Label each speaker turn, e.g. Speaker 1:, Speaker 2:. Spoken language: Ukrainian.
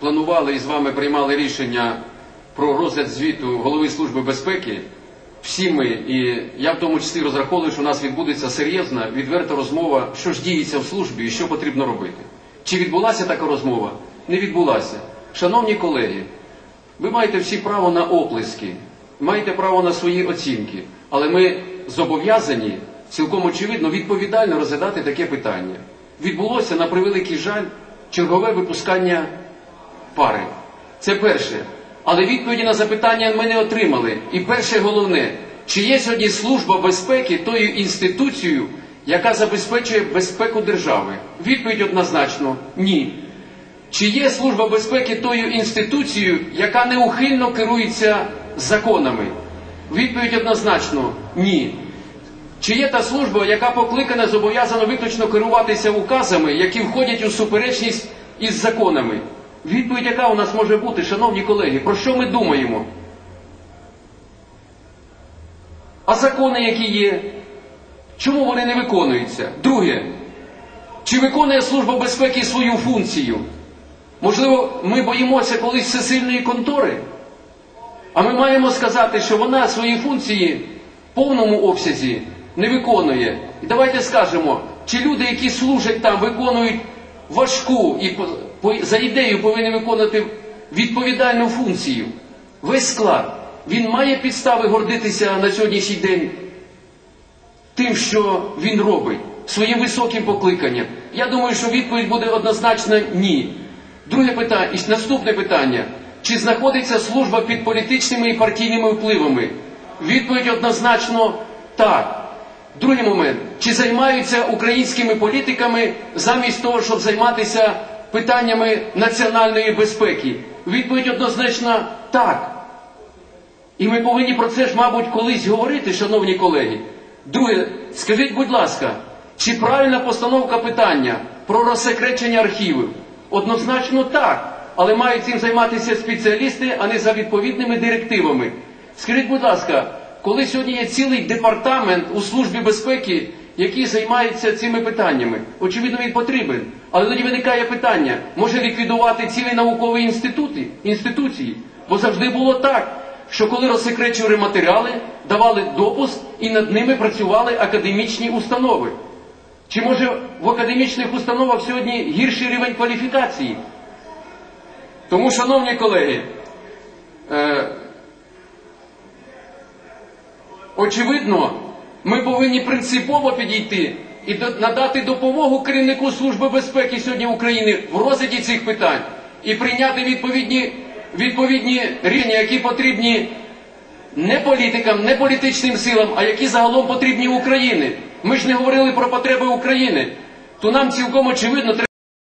Speaker 1: планували і з вами приймали рішення про розгляд звіту голови Служби безпеки, всі ми, і я в тому числі розраховую, що у нас відбудеться серйозна, відверта розмова, що ж діється в службі і що потрібно робити. Чи відбулася така розмова? Не відбулася. Шановні колеги, ви маєте всі право на оплески, маєте право на свої оцінки, але ми зобов'язані цілком очевидно відповідально розглядати таке питання. Відбулося, на превеликий жаль, чергове випускання пари. Це перше. Але відповіді на запитання ми не отримали. І перше головне, чи є сьогодні служба безпеки тою інституцією, яка забезпечує безпеку держави? Відповідь однозначно ні. Чи є служба безпеки тою інституцією, яка неухильно керується законами? Відповідь однозначно ні. Чи є та служба, яка покликана зобов'язана виключно керуватися указами, які входять у суперечність із законами? Відповідь, яка у нас може бути, шановні колеги, про що ми думаємо? А закони, які є, чому вони не виконуються? Друге, чи виконує Служба безпеки свою функцію? Можливо, ми боїмося колись всесильної контори, а ми маємо сказати, що вона свої функції в повному обсязі не виконує. І давайте скажемо, чи люди, які служать там, виконують важку і за ідеєю повинні виконувати відповідальну функцію. Весь склад, він має підстави гордитися на сьогоднішній день тим, що він робить, своїм високим покликанням. Я думаю, що відповідь буде однозначно ні. Друге питання, і наступне питання. Чи знаходиться служба під політичними і партійними впливами? Відповідь однозначно так. Другий момент. Чи займаються українськими політиками замість того, щоб займатися питаннями національної безпеки? Відповідь однозначно так. І ми повинні про це ж, мабуть, колись говорити, шановні колеги. Друге, скажіть, будь ласка, чи правильна постановка питання про розсекречення архівів? Однозначно так. Але мають цим займатися спеціалісти, а не за відповідними директивами. Скажіть, будь ласка, коли сьогодні є цілий департамент у Службі безпеки, який займається цими питаннями, очевидно, він потрібен. Але тоді виникає питання, може ліквідувати цілі наукові інститути, інституції? Бо завжди було так, що коли розсекречували матеріали, давали допуск і над ними працювали академічні установи. Чи може в академічних установах сьогодні гірший рівень кваліфікації? Тому, шановні колеги, е, очевидно, ми повинні принципово підійти і надати допомогу керівнику Служби безпеки сьогодні України в розгляді цих питань і прийняти відповідні, відповідні рішення, які потрібні не політикам, не політичним силам, а які загалом потрібні Україні. Ми ж не говорили про потреби України. То нам цілком очевидно треба.